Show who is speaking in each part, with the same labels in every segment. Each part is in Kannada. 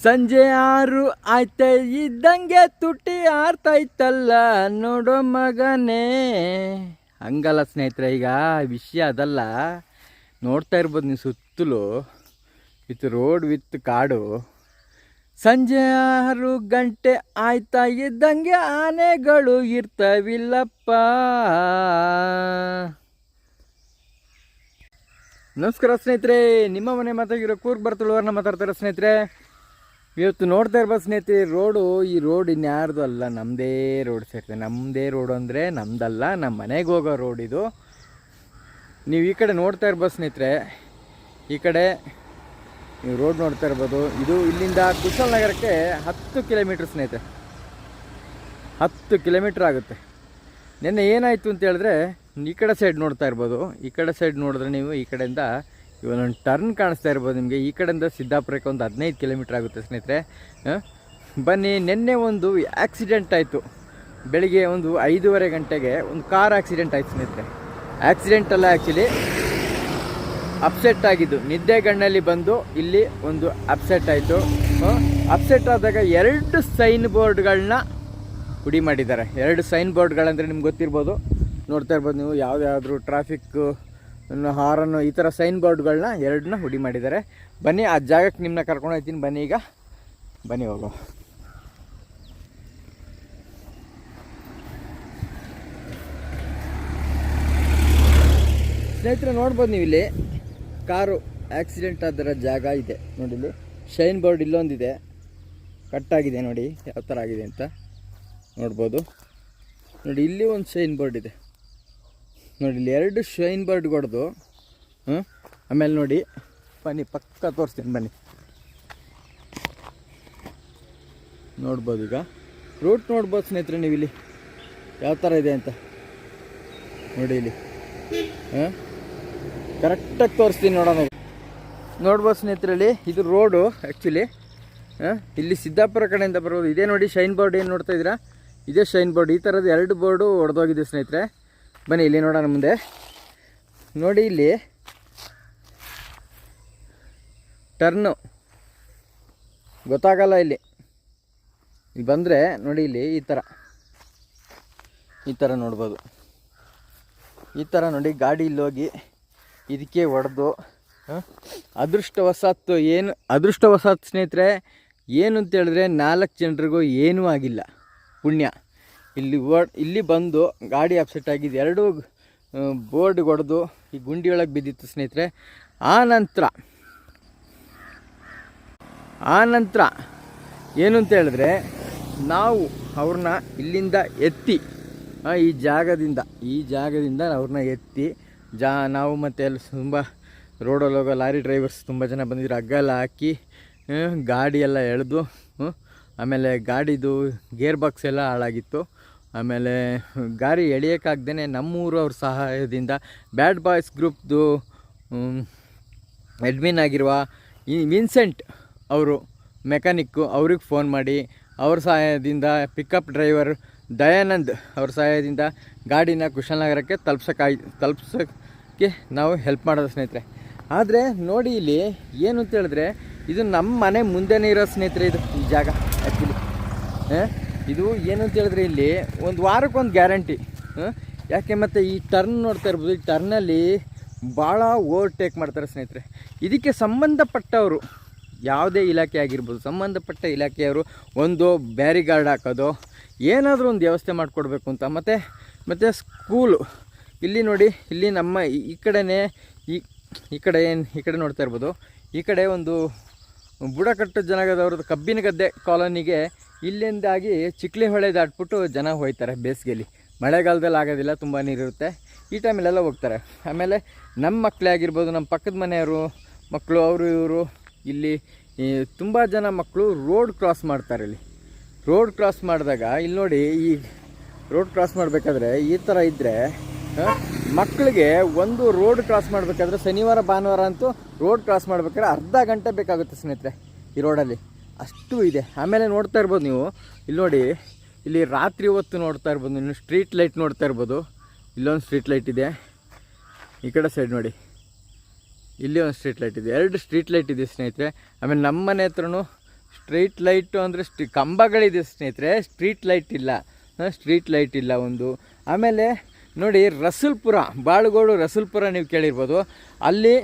Speaker 1: ಸಂಜೆ ಆರು ಆಯ್ತ, ಇದ್ದಂಗೆ ತುಟಿ ಆರ್ತೈತಲ್ಲ ನೋಡೋ ಮಗನೇ. ಹಂಗಲ್ಲ ಸ್ನೇಹಿತರೆ, ಈಗ ವಿಷಯ ಅದಲ್ಲ. ನೋಡ್ತಾ ಇರ್ಬೋದು ನೀವು ಸುತ್ತಲೂ. ವಿತ್ ರೋಡ್, ವಿತ್ ಕಾಡು. ಸಂಜೆ ಆರು ಗಂಟೆ ಆಯ್ತಾ, ಇದ್ದಂಗೆ ಆನೆಗಳು ಇರ್ತವಿಲ್ಲಪ್ಪ. ನಮಸ್ಕಾರ ಸ್ನೇಹಿತರೆ, ನಿಮ್ಮ ಮನೆ ಮಾತಾಗಿರೋ ಕೂರ್ಗ್ ಅವ್ರನ್ನ ಮಾತಾಡ್ತಾರೆ ಸ್ನೇಹಿತರೆ. ಇವತ್ತು ನೋಡ್ತಾ ಇರ್ಬೋದು ಸ್ನೇಹಿತರೆ ರೋಡು ಈ ರೋಡ್ ಇನ್ಯಾರ್ದು ಅಲ್ಲ ನಮ್ಮದೇ ರೋಡ್ ಸೇರ್ತದೆ ನಮ್ಮದೇ ರೋಡು ಅಂದರೆ ನಮ್ಮದಲ್ಲ ನಮ್ಮ ಮನೆಗೆ ಹೋಗೋ ರೋಡ್ ಇದು. ನೀವು ಈ ಕಡೆ ನೋಡ್ತಾ ಇರ್ಬೋದು ಸ್ನೇಹಿತರೆ, ಈ ಕಡೆ ನೀವು ರೋಡ್ ನೋಡ್ತಾ ಇರ್ಬೋದು. ಇದು ಇಲ್ಲಿಂದ ಕುಶಾಲನಗರಕ್ಕೆ ಹತ್ತು ಕಿಲೋಮೀಟ್ರ್ ಸ್ನೇಹಿತರೆ. ಹತ್ತು ಕಿಲೋಮೀಟ್ರ್ ಆಗುತ್ತೆ. ನಿನ್ನೆ ಏನಾಯಿತು ಅಂತ ಹೇಳಿದ್ರೆ, ಈ ಕಡೆ ಸೈಡ್ ನೋಡ್ತಾ ಇರ್ಬೋದು. ಈ ಕಡೆ ಸೈಡ್ ನೋಡಿದ್ರೆ ನೀವು ಈ ಕಡೆಯಿಂದ ಇವನೊಂದು ಟರ್ನ್ ಕಾಣಿಸ್ತಾ ಇರ್ಬೋದು ನಿಮಗೆ. ಈ ಕಡೆಯಿಂದ ಸಿದ್ದಾಪುರಕ್ಕೆ ಒಂದು ಹದಿನೈದು ಕಿಲೋಮೀಟ್ರ್ ಆಗುತ್ತೆ ಸ್ನೇಹಿತರೆ. ಬನ್ನಿ, ನಿನ್ನೆ ಒಂದು ಆಕ್ಸಿಡೆಂಟ್ ಆಯಿತು. ಬೆಳಿಗ್ಗೆ ಒಂದು ಐದೂವರೆ ಗಂಟೆಗೆ ಒಂದು ಕಾರ್ ಆಕ್ಸಿಡೆಂಟ್ ಆಯಿತು ಸ್ನೇಹಿತರೆ. ಆಕ್ಸಿಡೆಂಟ್ ಅಲ್ಲ ಆ್ಯಕ್ಚುಲಿ ಅಪ್ಸೆಟ್ ಆಗಿದ್ದು. ಗಣ್ಣಲ್ಲಿ ಬಂದು ಇಲ್ಲಿ ಒಂದು ಅಪ್ಸೆಟ್ ಆಯಿತು. ಅಪ್ಸೆಟ್ ಆದಾಗ ಎರಡು ಸೈನ್ ಬೋರ್ಡ್ಗಳನ್ನ ಪುಡಿ ಮಾಡಿದ್ದಾರೆ. ಎರಡು ಸೈನ್ ಬೋರ್ಡ್ಗಳಂದರೆ ನಿಮ್ಗೆ ಗೊತ್ತಿರ್ಬೋದು. ನೋಡ್ತಾ ಇರ್ಬೋದು ನೀವು ಯಾವುದಾದ್ರೂ ಹಾರನ್ನು ಈ ಥರ ಸೈನ್ ಬೋರ್ಡ್ಗಳನ್ನ ಎರಡನ್ನ ಹುಡಿ ಮಾಡಿದ್ದಾರೆ. ಬನ್ನಿ, ಆ ಜಾಗಕ್ಕೆ ನಿಮ್ಮನ್ನ ಕರ್ಕೊಂಡು ಹೋಗ್ತೀನಿ. ಬನ್ನಿ ಈಗ. ಬನ್ನಿ ಹೋಗೋ. ಸ್ನೇಹಿತರೆ, ನೋಡ್ಬೋದು ನೀವು ಇಲ್ಲಿ. ಕಾರು ಆಕ್ಸಿಡೆಂಟ್ ಆದರ ಜಾಗ ಇದೆ. ನೋಡಿ ಇಲ್ಲಿ. ಶೈನ್ ಬೋರ್ಡ್ ಇಲ್ಲೊಂದಿದೆ. ಕಟ್ಟಾಗಿದೆ ನೋಡಿ. ಯಾವ ಥರ ಆಗಿದೆ ಅಂತ ನೋಡ್ಬೋದು. ನೋಡಿ, ಇಲ್ಲಿ ಒಂದು ಶೈನ್ ಬೋರ್ಡ್ ಇದೆ. ನೋಡಿ, ಇಲ್ಲಿ ಎರಡು ಶೈನ್ ಬೋರ್ಡ್ ಹೊಡೆದು ಹ್ಞೂ ಆಮೇಲೆ ನೋಡಿ. ಬನ್ನಿ, ಪಕ್ಕ ತೋರಿಸ್ತೀನಿ, ಬನ್ನಿ. ನೋಡ್ಬೋದು ಈಗ. ರೂಟ್ ನೋಡ್ಬೋದು ಸ್ನೇಹಿತರೆ ನೀವು ಇಲ್ಲಿ. ಯಾವ ಥರ ಇದೆ ಅಂತ. ನೋಡಿ ಇಲ್ಲಿ. ಹಾಂ ಕರೆಕ್ಟಾಗಿ ತೋರಿಸ್ತೀನಿ ನೋಡೋಣ ನೋಡ್ಬೋದು ಸ್ನೇಹಿತರಲ್ಲಿ ಇದು ರೋಡು ಆ್ಯಕ್ಚುಲಿ ಹಾಂ ಇಲ್ಲಿ ಸಿದ್ದಾಪುರ ಕಡೆಯಿಂದ ಬರ್ಬೋದು ಇದೇ ನೋಡಿ ಶೈನ್ ಬೋರ್ಡ್ ಏನು ನೋಡ್ತಾ ಇದ್ದೀರಾ? ಇದೇ ಶೈನ್ ಬೋರ್ಡ್ ಈ ಥರದ್ದು ಎರಡು ಬೋರ್ಡು ಒಡೆದೋಗಿದೆ ಸ್ನೇಹಿತರೆ. ಬನ್ನಿ ಇಲ್ಲಿ ನೋಡೋಣ ಮುಂದೆ. ನೋಡಿ ಇಲ್ಲಿ. ಟರ್ನು. ಗೊತ್ತಾಗಲ್ಲ ಇಲ್ಲಿ. ಇಲ್ಲಿ ಬಂದರೆ ನೋಡಿ ಇಲ್ಲಿ ಈ ಥರ ಈ ಥರ ನೋಡ್ಬೋದು. ಈ ಥರ ನೋಡಿ ಗಾಡಿ ಇಲ್ಲಿ ಹೋಗಿ ಇದಕ್ಕೆ ಹೊಡೆದು. ಅದೃಷ್ಟವಶಾತ್ತು ಏನು ಅದೃಷ್ಟವಶಾತ್ ಸ್ನೇಹಿತರೆ ಏನು ಅಂತ ಹೇಳಿದ್ರೆ ನಾಲ್ಕು ಜನರಿಗೂ ಏನೂ ಆಗಿಲ್ಲ. ಪುಣ್ಯ. ಇಲ್ಲಿ ಓಡ್ ಇಲ್ಲಿ ಬಂದು ಗಾಡಿ ಅಪ್ಸೆಟ್ ಆಗಿದ್ದು ಎರಡು ಬೋರ್ಡ್ ಹೊಡೆದು ಈ ಗುಂಡಿಯೊಳಗೆ ಬಿದ್ದಿತ್ತು ಸ್ನೇಹಿತರೆ. ಆ ನಂತರ ಆ ನಂತರ ಏನು ಅಂತ ಹೇಳಿದ್ರೆ ನಾವು ಅವ್ರನ್ನ ಇಲ್ಲಿಂದ ಎತ್ತಿ ಈ ಜಾಗದಿಂದ ಈ ಜಾಗದಿಂದ ಅವ್ರನ್ನ ಎತ್ತಿ, ಜಾ, ನಾವು ಮತ್ತೆ ಅಲ್ಲಿ ತುಂಬ ರೋಡಲ್ಲಿ ಹೋಗೋ ಲಾರಿ ಡ್ರೈವರ್ಸ್ ತುಂಬ ಜನ ಬಂದಿದ್ರು. ಹಗ್ಗ ಎಲ್ಲ ಹಾಕಿ ಗಾಡಿಯೆಲ್ಲ ಎಳೆದು ಆಮೇಲೆ ಗಾಡಿದು ಗೇರ್ ಬಾಕ್ಸ್ ಎಲ್ಲ ಹಾಳಾಗಿತ್ತು. ಆಮೇಲೆ ಗಾರಿ ಎಳಿಯೋಕ್ಕಾಗ್ದೇ ನಮ್ಮೂರು ಅವ್ರ ಸಹಾಯದಿಂದ ಬ್ಯಾಡ್ ಬಾಯ್ಸ್ ಗ್ರೂಪ್ದು ಅಡ್ಮಿನ್ ಆಗಿರುವ ಈ ವಿನ್ಸೆಂಟ್ ಅವರು, ಮೆಕ್ಯಾನಿಕ್ಕು ಅವ್ರಿಗೆ ಫೋನ್ ಮಾಡಿ ಅವ್ರ ಸಹಾಯದಿಂದ ಪಿಕಪ್ ಡ್ರೈವರ್ ದಯಾನಂದ್ ಅವ್ರ ಸಹಾಯದಿಂದ ಗಾಡಿನ ಕುಶಾಲನಗರಕ್ಕೆ ತಲುಪ್ಸೋಕ್ಕಾಯ್ ತಲುಪ್ಸೋಕ್ಕೆ ನಾವು ಹೆಲ್ಪ್ ಮಾಡೋದು ಸ್ನೇಹಿತರೆ. ಆದರೆ ನೋಡಿ ಇಲ್ಲಿ ಏನು ಅಂತ ಹೇಳಿದ್ರೆ ಇದು ನಮ್ಮ ಮನೆ ಮುಂದೆನೇ ಇರೋ ಸ್ನೇಹಿತರೆ ಇದು ಈ ಜಾಗ ಆ್ಯಕ್ಚುಲಿ ಇದು ಏನು ಅಂತ ಹೇಳಿದ್ರೆ ಇಲ್ಲಿ ಒಂದು ವಾರಕ್ಕೊಂದು ಗ್ಯಾರಂಟಿ. ಯಾಕೆ ಮತ್ತು ಈ ಟರ್ನ್ ನೋಡ್ತಾ ಇರ್ಬೋದು, ಈ ಟರ್ನಲ್ಲಿ ಭಾಳ ಓವರ್ಟೇಕ್ ಮಾಡ್ತಾರೆ ಸ್ನೇಹಿತರೆ. ಇದಕ್ಕೆ ಸಂಬಂಧಪಟ್ಟವರು ಯಾವುದೇ ಇಲಾಖೆ ಆಗಿರ್ಬೋದು, ಸಂಬಂಧಪಟ್ಟ ಇಲಾಖೆಯವರು ಒಂದು ಬ್ಯಾರಿಗಾರ್ಡ್ ಹಾಕೋದು, ಏನಾದರೂ ಒಂದು ವ್ಯವಸ್ಥೆ ಮಾಡಿಕೊಡ್ಬೇಕು ಅಂತ. ಮತ್ತು ಮತ್ತು ಸ್ಕೂಲು ಇಲ್ಲಿ ನೋಡಿ, ಇಲ್ಲಿ ನಮ್ಮ ಈ- ಕಡೆನೇ ಈ ಈ ಕಡೆ ಏನು, ಈ ಕಡೆ ನೋಡ್ತಾ ಇರ್ಬೋದು. ಈ ಕಡೆ ಒಂದು ಬುಡಕಟ್ಟು ಜನಾಂಗದವ್ರದ್ದು ಕಬ್ಬಿನ ಗದ್ದೆ ಕಾಲೋನಿಗೆ ಇಲ್ಲಿಂದಾಗಿ ಚಿಕ್ಲಿ ಹೊಳೆ ದಾಟ್ಬಿಟ್ಟು ಜನ ಹೋಗ್ತಾರೆ ಬೇಸಿಗೆಲಿ. ಮಳೆಗಾಲದಲ್ಲಿ ಆಗೋದಿಲ್ಲ, ತುಂಬ ನೀರಿರುತ್ತೆ. ಈ ಟೈಮಲ್ಲೆಲ್ಲ ಹೋಗ್ತಾರೆ. ಆಮೇಲೆ ನಮ್ಮ ಮಕ್ಕಳೇ ಆಗಿರ್ಬೋದು ನಮ್ಮ ಪಕ್ಕದ ಮನೆಯವರು ಮಕ್ಕಳು ಅವರು, ಇವರು ಇಲ್ಲಿ ತುಂಬ ಜನ ಮಕ್ಕಳು ರೋಡ್ ಕ್ರಾಸ್ ಮಾಡ್ತಾರೆ ಇಲ್ಲಿ. ರೋಡ್ ಕ್ರಾಸ್ ಮಾಡಿದಾಗ ಇಲ್ಲಿ ನೋಡಿ, ಈ ರೋಡ್ ಕ್ರಾಸ್ ಮಾಡಬೇಕಾದ್ರೆ ಈ ಥರ ಇದ್ದರೆ ಮಕ್ಕಳಿಗೆ ಒಂದು ರೋಡ್ ಕ್ರಾಸ್ ಮಾಡಬೇಕಾದ್ರೆ ಶನಿವಾರ, ಭಾನುವಾರ ಅಂತೂ ರೋಡ್ ಕ್ರಾಸ್ ಮಾಡಬೇಕಾದ್ರೆ ಅರ್ಧ ಗಂಟೆ ಬೇಕಾಗುತ್ತೆ ಸ್ನೇಹಿತರೆ ಈ ರೋಡಲ್ಲಿ. ಅಷ್ಟು ಇದೆ. ಆಮೇಲೆ ನೋಡ್ತಾ ಇರ್ಬೋದು ನೀವು. ಇಲ್ಲಿ ನೋಡಿ, ಇಲ್ಲಿ ರಾತ್ರಿ ಹೊತ್ತು ನೋಡ್ತಾ ಇರ್ಬೋದು. ನೀವು ಸ್ಟ್ರೀಟ್ ಲೈಟ್ ನೋಡ್ತಾ ಇರ್ಬೋದು. ಇಲ್ಲೊಂದು ಸ್ಟ್ರೀಟ್ ಲೈಟ್ ಇದೆ. ಈ ಕಡೆ ಸೈಡ್ ನೋಡಿ. ಇಲ್ಲಿ ಒಂದು ಸ್ಟ್ರೀಟ್ ಲೈಟ್ ಇದೆ. ಎರಡು ಸ್ಟ್ರೀಟ್ ಲೈಟ್ ಇದೆ ಸ್ನೇಹಿತರೆ. ಆಮೇಲೆ ನಮ್ಮ ಮನೆ ಹತ್ರನೂ ಸ್ಟ್ರೀಟ್ ಲೈಟು ಅಂದರೆ ಸ್ಟ್ರೀ ಕಂಬಗಳಿದೆ ಸ್ನೇಹಿತರೆ. ಸ್ಟ್ರೀಟ್ ಲೈಟ್ ಇಲ್ಲ. ಸ್ಟ್ರೀಟ್ ಲೈಟ್ ಇಲ್ಲ ಒಂದು. ಆಮೇಲೆ ನೋಡಿ, ರಸಲ್ಪುರ, ಬಾಳುಗೋಡು ರಸಲ್ಪುರ ನೀವು ಕೇಳಿರ್ಬೋದು. ಅಲ್ಲಿ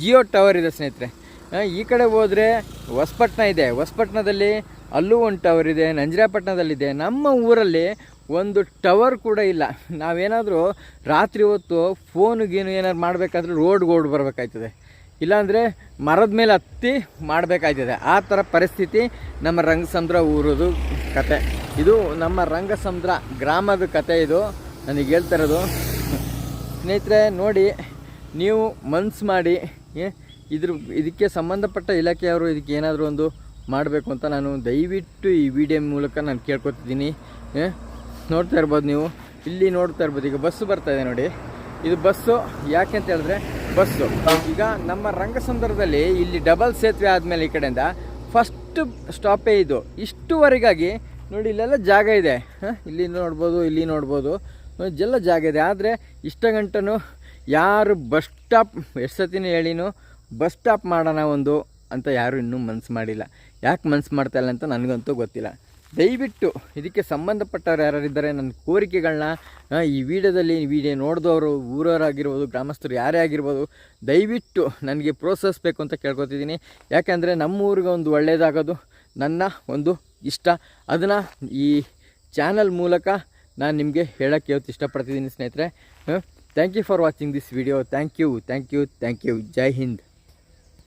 Speaker 1: ಜಿಯೋ ಟವರ್ ಇದೆ ಸ್ನೇಹಿತರೆ. ಈ ಕಡೆ ಹೋದರೆ ಹೊಸಪಟ್ಟಣ ಇದೆ. ಹೊಸಪಟ್ನದಲ್ಲಿ ಅಲ್ಲೂ ಒಂದು ಟವರ್ ಇದೆ, ನಂಜರಾಪಟ್ಟಣದಲ್ಲಿದೆ. ನಮ್ಮ ಊರಲ್ಲಿ ಒಂದು ಟವರ್ ಕೂಡ ಇಲ್ಲ. ನಾವೇನಾದರೂ ರಾತ್ರಿ ಹೊತ್ತು ಫೋನ್ ಏನಾದ್ರು ಮಾಡಬೇಕಾದ್ರೆ ರೋಡ್ಗೆ ಓಡ್ ಬರಬೇಕಾಯ್ತದೆ. ಇಲ್ಲಾಂದರೆ ಮರದ ಮೇಲೆ ಹತ್ತಿ ಮಾಡಬೇಕಾಯ್ತದೆ. ಆ ಥರ ಪರಿಸ್ಥಿತಿ ನಮ್ಮ ರಂಗಸಮುದ್ರ ಊರದು ಕತೆ. ಇದು ನಮ್ಮ ರಂಗಸಮುದ್ರ ಗ್ರಾಮದ ಕತೆ ಇದು. ನನಗೆ ಹೇಳ್ತಾ ಇರೋದು. ಸ್ನೇಹಿತರೆ, ನೋಡಿ, ನೀವು ಮನ್ಸು ಮಾಡಿ ಇದ್ರ ಇದಕ್ಕೆ ಸಂಬಂಧಪಟ್ಟ ಇಲಾಖೆಯವರು ಇದಕ್ಕೆ ಏನಾದರೂ ಒಂದು ಮಾಡಬೇಕು ಅಂತ ನಾನು ದಯವಿಟ್ಟು ಈ ವಿಡಿಯೋ ಮೂಲಕ ನಾನು ಕೇಳ್ಕೊತಿದ್ದೀನಿ. ನೋಡ್ತಾ ಇರ್ಬೋದು ನೀವು. ಇಲ್ಲಿ ನೋಡ್ತಾ ಇರ್ಬೋದು. ಈಗ ಬಸ್ಸು ಬರ್ತಾ ಇದೆ ನೋಡಿ. ಇದು ಬಸ್ಸು. ಯಾಕೆ ಅಂತ ಹೇಳಿದ್ರೆ ಬಸ್ಸು. ಈಗ ನಮ್ಮ ರಂಗಸಂದರ್ಭದಲ್ಲಿ ಇಲ್ಲಿ ಡಬಲ್ ಸೇತುವೆ ಆದಮೇಲೆ ಈ ಕಡೆಯಿಂದ ಫಸ್ಟ್ ಸ್ಟಾಪೇ ಇದು. ಇಷ್ಟುವರೆಗಾಗಿ ನೋಡಿ, ಇಲ್ಲೆಲ್ಲ ಜಾಗ ಇದೆ? ಇಲ್ಲಿ ನೋಡ್ಬೋದು ಇಲ್ಲಿ ನೋಡ್ಬೋದು. ಎಲ್ಲ ಜಾಗ ಇದೆ. ಆದರೆ ಇಷ್ಟ ಗಂಟನು ಯಾರು ಬಸ್ ಸ್ಟಾಪ್, ಎಷ್ಟು ಸತಿನೂ ಹೇಳಿನು ಬಸ್ ಸ್ಟಾಪ್ ಮಾಡೋಣ ಒಂದು ಅಂತ ಯಾರು ಇನ್ನೂ ಮನ್ಸು ಮಾಡಿಲ್ಲ. ಯಾಕೆ ಮನ್ಸು ಮಾಡ್ತಾ ಇಲ್ಲ ಅಂತ ನನಗಂತೂ ಗೊತ್ತಿಲ್ಲ. ದಯವಿಟ್ಟು ಇದಕ್ಕೆ ಸಂಬಂಧಪಟ್ಟವ್ರು ಯಾರ್ಯಾರಿದ್ದಾರೆ ನನ್ನ ಕೋರಿಕೆಗಳನ್ನ ಈ ವಿಡಿಯೋದಲ್ಲಿ ವಿಡಿಯೋ ನೋಡಿದವರು, ಊರವರಾಗಿರ್ಬೋದು, ಗ್ರಾಮಸ್ಥರು ಯಾರೇ ಆಗಿರ್ಬೋದು, ದಯವಿಟ್ಟು ನನಗೆ ಪ್ರೋತ್ಸಾಹಿಸ್ಬೇಕು ಅಂತ ಕೇಳ್ಕೊತಿದ್ದೀನಿ. ಯಾಕೆಂದರೆ ನಮ್ಮ ಊರಿಗೆ ಒಂದು ಒಳ್ಳೆಯದಾಗೋದು ನನ್ನ ಒಂದು ಇಷ್ಟ. ಅದನ್ನು ಈ ಚಾನಲ್ ಮೂಲಕ ನಾನು ನಿಮಗೆ ಹೇಳೋಕ್ಕೆ ಇವತ್ತು ಇಷ್ಟಪಡ್ತಿದ್ದೀನಿ ಸ್ನೇಹಿತರೆ. Thank you for watching this video thank you thank you thank you Jai Hind.